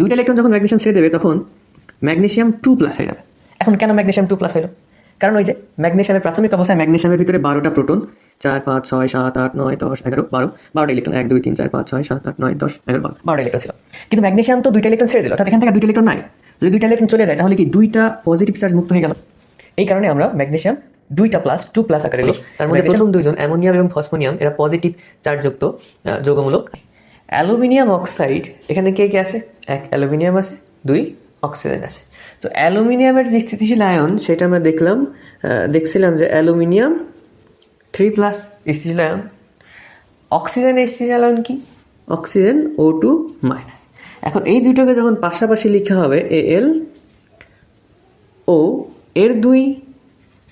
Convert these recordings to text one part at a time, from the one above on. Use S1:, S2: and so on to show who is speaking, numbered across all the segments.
S1: দুইটা ইলেকট্রন যখন ম্যাগনেশিয়াম ছেড়ে দেবে তখন ম্যাগনেশিয়াম টু প্লাস হয়ে যাবে এখন কেন ম্যাগনেশিয়াম টু প্লাস হলো কারণ ওই যে ম্যাগনেশিয়ামের প্রাথমিক অবস্থায় ম্যাগনেশিয়ামের ভিতরে বারোটা প্রোটন চার পাঁচ ছয় সাত আট নয় দশ এগারো বারো বারোটা ইলেকট্রন এক দুই তিন চার পাঁচ ছয় সাত আট নয় দশ এগারো বারো বারোটা ইলেকট্রন ছিল কিন্তু ম্যাগনেশিয়াম তো দুইটা ইলেকট্রন ছেড়ে দিল অর্থাৎ এখান থেকে দুইটা ইলেকট্রন নাই যদি দুইটা ইলেকট্রন চলে যায় তাহলে কি দুইটা পজিটিভ চার্জ মুক্ত হয়ে গেল এই কারণে আমরা ম্যাগনেশিয়াম দুইটা প্লাস টু প্লাস আকারে তার মধ্যে
S2: মানে প্রথম দুইজন অ্যামোনিয়াম এবং ফসফোনিয়াম এরা পজিটিভ চার্জযুক্ত যৌগমূলক অ্যালুমিনিয়াম অক্সাইড এখানে কে কে আছে এক অ্যালুমিনিয়াম আছে দুই অক্সিজেন আছে তো অ্যালুমিনিয়ামের যে স্থিতিশীল আয়ন সেটা আমরা দেখলাম দেখছিলাম যে অ্যালুমিনিয়াম থ্রি প্লাস স্থিতিশীল আয়ন অক্সিজেন স্থিতিশীল আয়ন কি অক্সিজেন ও টু মাইনাস এখন এই দুটোকে যখন পাশাপাশি লিখা হবে এ এল ও এর দুই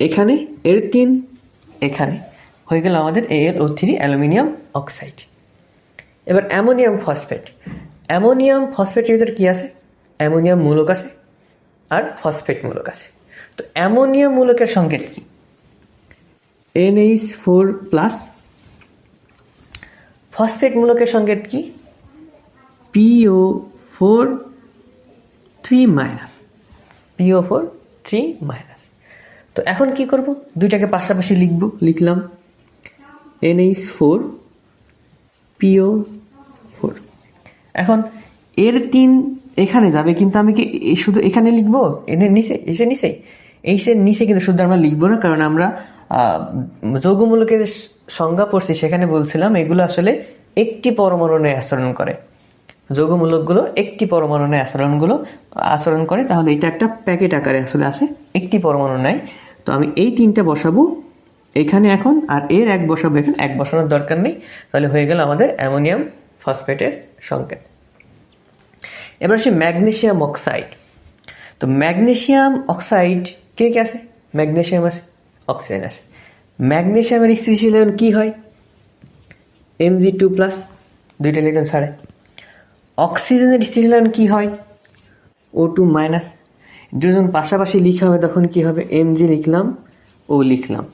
S2: এখানে এর তিন এখানে হয়ে গেল আমাদের A L O three aluminium oxide এবার অ্যামোনিয়াম ফসফেট অ্যামোনিয়াম ফসফেটের ভিতরে কী আছে অ্যামোনিয়াম মূলক আছে আর ফসফেট মূলক আছে তো অ্যামোনিয়াম মূলকের সংকেত কি এইচ ফোর প্লাস ফসফেট মূলকের সংকেত কি PO four three minus PO four three minus তো এখন কি করব দুইটাকে পাশাপাশি লিখব লিখলাম এইচ ফোর পিও ফোর এখন এর তিন এখানে যাবে কিন্তু আমি কি শুধু এখানে লিখবো এনে নিচে এসে নিচে এইসের নিচে কিন্তু শুধু আমরা লিখবো না কারণ আমরা যৌগমূলকের সংজ্ঞা পড়ছি সেখানে বলছিলাম এগুলো আসলে একটি পরমাণু আচরণ করে যৌগমূলকগুলো একটি পরমাণু আচরণগুলো আচরণ করে তাহলে এটা একটা প্যাকেট আকারে আসলে আছে একটি পরমাণু নেয় তো আমি এই তিনটা বসাবো এখানে এখন আর এর এক বসাবো এখানে এক বসানোর দরকার নেই তাহলে হয়ে গেল আমাদের অ্যামোনিয়াম ফসফেটের সংকেত এবার আসি ম্যাগনেশিয়াম অক্সাইড তো ম্যাগনেশিয়াম অক্সাইড কে কে আছে ম্যাগনেশিয়াম আছে অক্সিজেন আছে ম্যাগনেশিয়ামের স্থিতিশীলন কী হয় এম জি টু প্লাস দুইটা ইলেকট্রন ছাড়ে অক্সিজেনের স্থিতিশীলন কী হয় ও টু মাইনাস দুজন পাশাপাশি লিখা হবে তখন কী হবে এম জি লিখলাম ও লিখলাম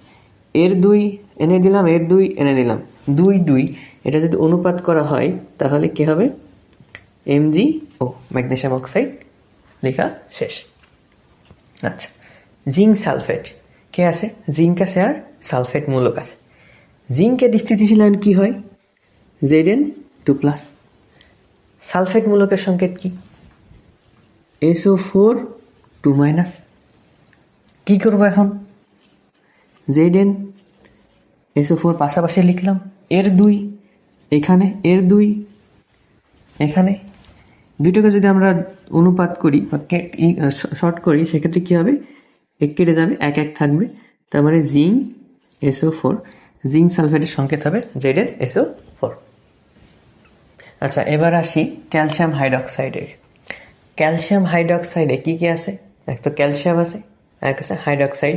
S2: এর দুই এনে দিলাম এর দুই এনে দিলাম দুই দুই এটা যদি অনুপাত করা হয় তাহলে কী হবে এমজি ও ম্যাগনেশিয়াম অক্সাইড লেখা শেষ আচ্ছা জিঙ্ক সালফেট কে আছে জিঙ্ক আছে আর সালফেট মূলক আছে জিঙ্কে স্থিতিশীল আয়ন কী হয় Z N two plus sulphate মূলকের সংকেত কি এসও ফোর টু মাইনাস কী করবো এখন জেড এন এসও ফোর পাশাপাশি লিখলাম এর দুই এখানে এর দুই এখানে দুটোকে যদি আমরা অনুপাত করি বা শর্ট করি সেক্ষেত্রে কী হবে এক কেটে যাবে এক এক থাকবে তার মানে জিঙ্ক এসও ফোর জিঙ্ক সালফেটের সংকেত হবে এস এসও ফোর আচ্ছা এবার আসি ক্যালসিয়াম হাইড্রক্সাইডের ক্যালসিয়াম হাইড্রক্সাইডে কী কী আছে এক তো ক্যালসিয়াম আছে আর আছে হাইড্রক্সাইড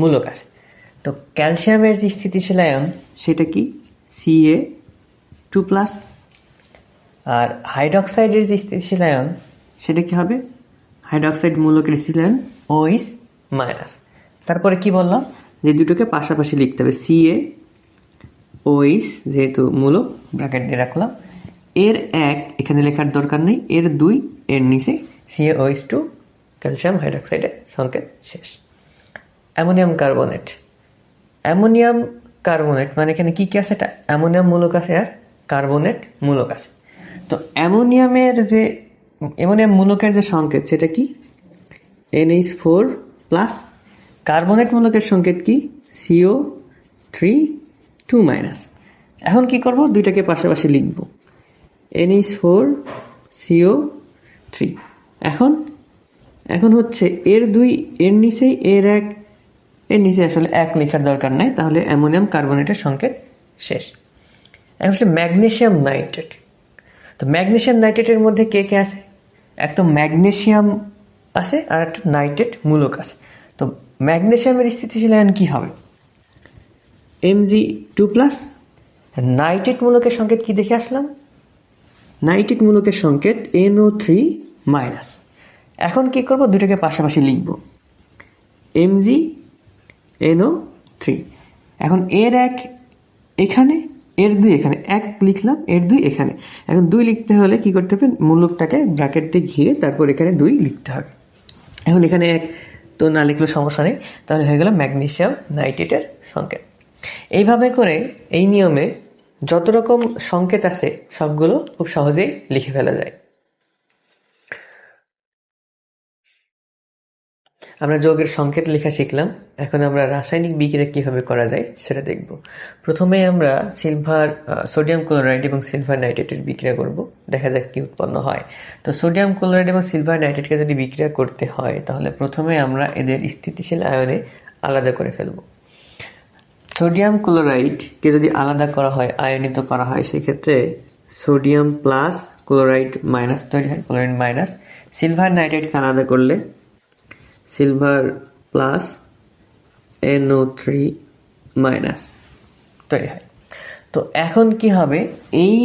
S2: মূলক আছে তো ক্যালসিয়ামের যে স্থিতিশীল আয়ন সেটা কি সিএ টু প্লাস আর হাইড্রক্সাইডের যে স্থিতিশীল আয়ন সেটা কি হবে হাইড্রক্সাইড মূলক স্থিতিশীল ও ইস মাইনাস তারপরে কি বললাম যে দুটোকে পাশাপাশি লিখতে হবে সিএ ও ইস যেহেতু মূলক ব্র্যাকেট দিয়ে রাখলাম এর এক এখানে লেখার দরকার নেই এর দুই এর নিচে CA O H two calcium হাইড্রক্সাইডের সংকেত শেষ অ্যামোনিয়াম কার্বনেট অ্যামোনিয়াম কার্বনেট মানে এখানে কী কী আছে এটা অ্যামোনিয়াম মূলক আছে আর কার্বনেট মূলক আছে তো অ্যামোনিয়ামের যে অ্যামোনিয়াম মূলকের যে সংকেত সেটা কি এইচ ফোর প্লাস কার্বনেট মূলকের সংকেত কি সিও থ্রি টু মাইনাস এখন কি করব দুইটাকে পাশাপাশি লিখব এইচ ফোর সিও থ্রি এখন এখন হচ্ছে এর দুই এর নিচেই এর এক এর নিচে আসলে এক লেখার দরকার নাই তাহলে অ্যামোনিয়াম কার্বোনেটের সংকেত শেষ এখন হচ্ছে ম্যাগনেশিয়াম নাইট্রেট তো ম্যাগনেশিয়াম নাইট্রেটের মধ্যে কে কে আছে এক তো ম্যাগনেশিয়াম আছে আর একটা নাইট্রেট মূলক আছে তো ম্যাগনেশিয়ামের স্থিতিশীল আয়ন কী হবে জি টু প্লাস নাইট্রেট মূলকের সংকেত কি দেখে আসলাম নাইট্রেট মূলকের সংকেত এনও থ্রি মাইনাস এখন কি করবো দুটাকে পাশাপাশি লিখব জি এনও থ্রি এখন এর এক এখানে এর দুই এখানে এক লিখলাম এর দুই এখানে এখন দুই লিখতে হলে কি করতে হবে মূলকটাকে ব্র্যাকেট দিয়ে ঘিরে তারপর এখানে দুই লিখতে হবে এখন এখানে এক তো না লিখলে সমস্যা নেই তাহলে হয়ে গেল ম্যাগনেশিয়াম নাইট্রেটের সংকেত এইভাবে করে এই নিয়মে যত রকম সংকেত আছে সবগুলো খুব সহজেই লিখে ফেলা যায় আমরা যোগের সংকেত লেখা শিখলাম এখন আমরা রাসায়নিক বিক্রিয়া কীভাবে করা যায় সেটা দেখব প্রথমে আমরা সিলভার সোডিয়াম ক্লোরাইড এবং সিলভার নাইট্রেটের বিক্রিয়া করব দেখা যাক কী উৎপন্ন হয় তো সোডিয়াম ক্লোরাইড এবং সিলভার নাইট্রেটকে যদি বিক্রিয়া করতে হয় তাহলে প্রথমে আমরা এদের স্থিতিশীল আয়নে আলাদা করে ফেলব সোডিয়াম ক্লোরাইডকে যদি আলাদা করা হয় আয়নিত করা হয় সেক্ষেত্রে সোডিয়াম প্লাস ক্লোরাইড মাইনাস তৈরি হয় ক্লোরাইড মাইনাস সিলভার নাইট্রেটকে আলাদা করলে silver N O three minus তৈরি হয় তো এখন কি হবে এই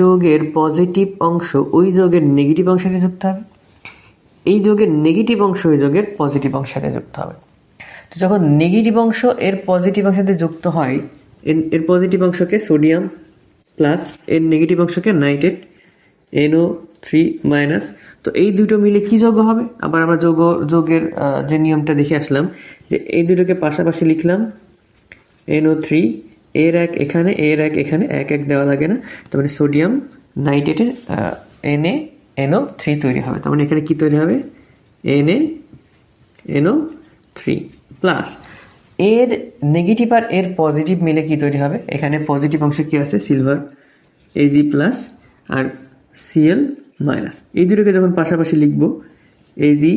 S2: যোগের পজিটিভ অংশ ওই যোগের নেগেটিভ অংশের যুক্ত হবে এই যোগের নেগেটিভ অংশ ওই যোগের পজিটিভ অংশকে যুক্ত হবে তো যখন নেগেটিভ অংশ এর পজিটিভ অংশের সাথে যুক্ত হয় এর পজিটিভ অংশকে সোডিয়াম প্লাস এর নেগেটিভ অংশকে নাইট্রেট এনও থ্রি মাইনাস তো এই দুটো মিলে কি যোগ হবে আবার আমরা যোগ যোগের যে নিয়মটা দেখে আসলাম যে এই দুটোকে পাশাপাশি লিখলাম এনও থ্রি এর এক এখানে এর এক এখানে এক এক দেওয়া লাগে না তার মানে সোডিয়াম নাইট্রেটের এনএ এনও থ্রি তৈরি হবে তার মানে এখানে কি তৈরি হবে এনএ এনও থ্রি প্লাস এর নেগেটিভ আর এর পজিটিভ মিলে কি তৈরি হবে এখানে পজিটিভ অংশ কি আছে সিলভার এজি প্লাস আর সিএল মাইনাস এই দুটোকে যখন পাশাপাশি লিখব এই জি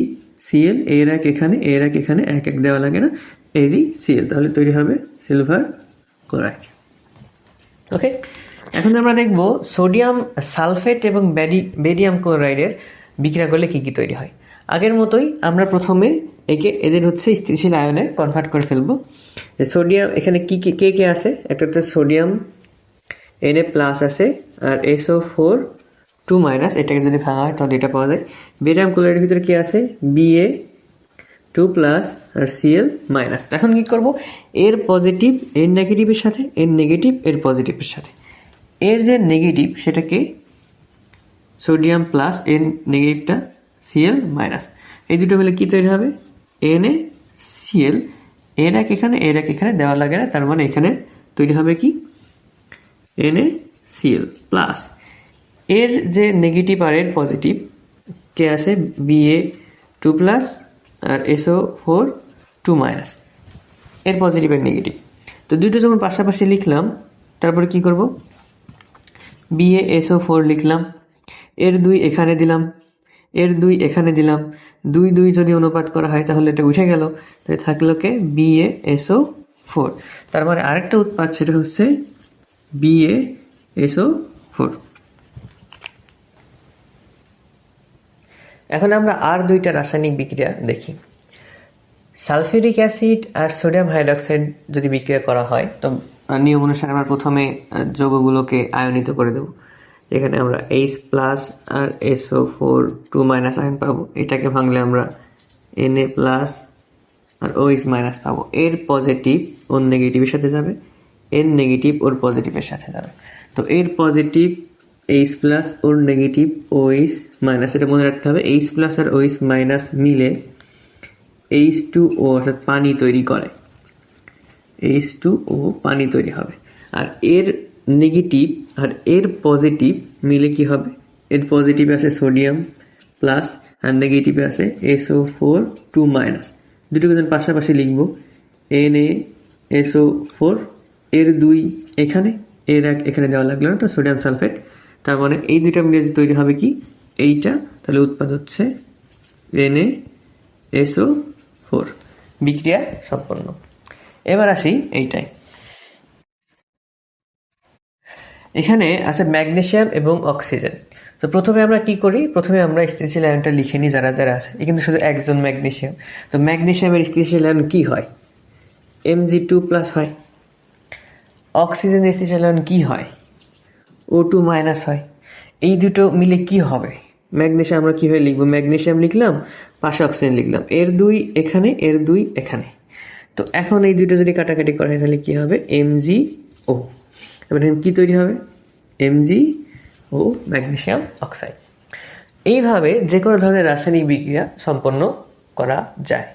S2: সিএল এর এক এখানে এর এক এখানে এক এক দেওয়া লাগে না এই জি সিএল তাহলে তৈরি হবে সিলভার ক্লোরাইড ওকে এখন আমরা দেখব সোডিয়াম সালফেট এবং বেডিয়াম ক্লোরাইডের বিক্রিয়া করলে কী কী তৈরি হয় আগের মতোই আমরা প্রথমে একে এদের হচ্ছে স্থিতিশীল আয়নে কনভার্ট করে ফেলবো সোডিয়াম এখানে কী কে কে আছে একটা হচ্ছে সোডিয়াম এন এ প্লাস আছে আর এসও ফোর টু মাইনাস এটাকে যদি ভাঙা হয় তাহলে এটা পাওয়া যায় বেটাম ক্লোরাইডের ভিতরে কী আছে বিএ টু প্লাস আর সিএল মাইনাস এখন কী করব এর পজিটিভ এর নেগেটিভের সাথে এর নেগেটিভ এর পজিটিভের সাথে এর যে নেগেটিভ সেটাকে সোডিয়াম প্লাস এর নেগেটিভটা সিএল মাইনাস এই দুটো মিলে কী তৈরি হবে এন এ সিএল এর এক এখানে এর এক এখানে দেওয়া লাগে না তার মানে এখানে তৈরি হবে কি এন এ সিএল প্লাস এর যে নেগেটিভ আর এর পজিটিভ কে আছে বিএ টু প্লাস আর এসও ফোর টু মাইনাস এর পজিটিভ আর নেগেটিভ তো দুটো যখন পাশাপাশি লিখলাম তারপরে কি করব বিএ এসও ফোর লিখলাম এর দুই এখানে দিলাম এর দুই এখানে দিলাম দুই দুই যদি অনুপাত করা হয় তাহলে এটা উঠে গেল তাহলে থাকলো কে বিএ এসও ফোর তার মানে আরেকটা উৎপাদ সেটা হচ্ছে বিএ এসও ফোর এখন আমরা আর দুইটা রাসায়নিক বিক্রিয়া দেখি সালফিউরিক অ্যাসিড আর সোডিয়াম হাইড্রক্সাইড যদি বিক্রিয়া করা হয় তো নিয়ম অনুসারে আমরা প্রথমে যৌগগুলোকে আয়নিত করে দেব এখানে আমরা এইচ প্লাস আর এসও ফোর টু মাইনাস আয়ন পাবো এটাকে ভাঙলে আমরা এন এ প্লাস আর ও ইস মাইনাস পাবো এর পজিটিভ ওর নেগেটিভের সাথে যাবে এর নেগেটিভ ওর পজিটিভের সাথে যাবে তো এর পজিটিভ এইচ প্লাস ওর নেগেটিভ ও এইচ মাইনাস এটা মনে রাখতে হবে এইচ প্লাস আর ও এইচ মাইনাস মিলে এইচ টু ও অর্থাৎ পানি তৈরি করে এইচ টু ও পানি তৈরি হবে আর এর নেগেটিভ আর এর পজিটিভ মিলে কি হবে এর পজিটিভ আছে সোডিয়াম প্লাস আর নেগেটিভে আছে এসও ফোর টু মাইনাস দুটো কিন্তু পাশাপাশি লিখব এন এ এসও ফোর এর দুই এখানে এর এক এখানে দেওয়া লাগলো না তো সোডিয়াম সালফেট তার মানে এই দুইটা মিলে যে তৈরি হবে কি এইটা তাহলে উৎপাদ হচ্ছে এন এ এসও ফোর বিক্রিয়া সম্পন্ন এবার আসি এইটাই এখানে আছে ম্যাগনেশিয়াম এবং অক্সিজেন তো প্রথমে আমরা কি করি প্রথমে আমরা স্থিতিশীল আয়নটা লিখে নিই যারা যারা আছে এ কিন্তু শুধু একজন ম্যাগনেশিয়াম তো ম্যাগনেশিয়ামের স্থিতিশীল আয়ন কী হয় এম জি টু প্লাস হয় অক্সিজেন স্থিতিশীল আয়ন কী হয় ও টু মাইনাস হয় এই দুটো মিলে কি হবে ম্যাগনেশিয়াম আমরা কীভাবে লিখবো ম্যাগনেশিয়াম লিখলাম পাশে অক্সিজেন লিখলাম এর দুই এখানে এর দুই এখানে তো এখন এই দুটো যদি কাটাকাটি করা হয় তাহলে কী হবে এমজি ও এবার কী তৈরি হবে এমজি ও ম্যাগনেশিয়াম অক্সাইড এইভাবে যে কোনো ধরনের রাসায়নিক বিক্রিয়া সম্পন্ন করা যায়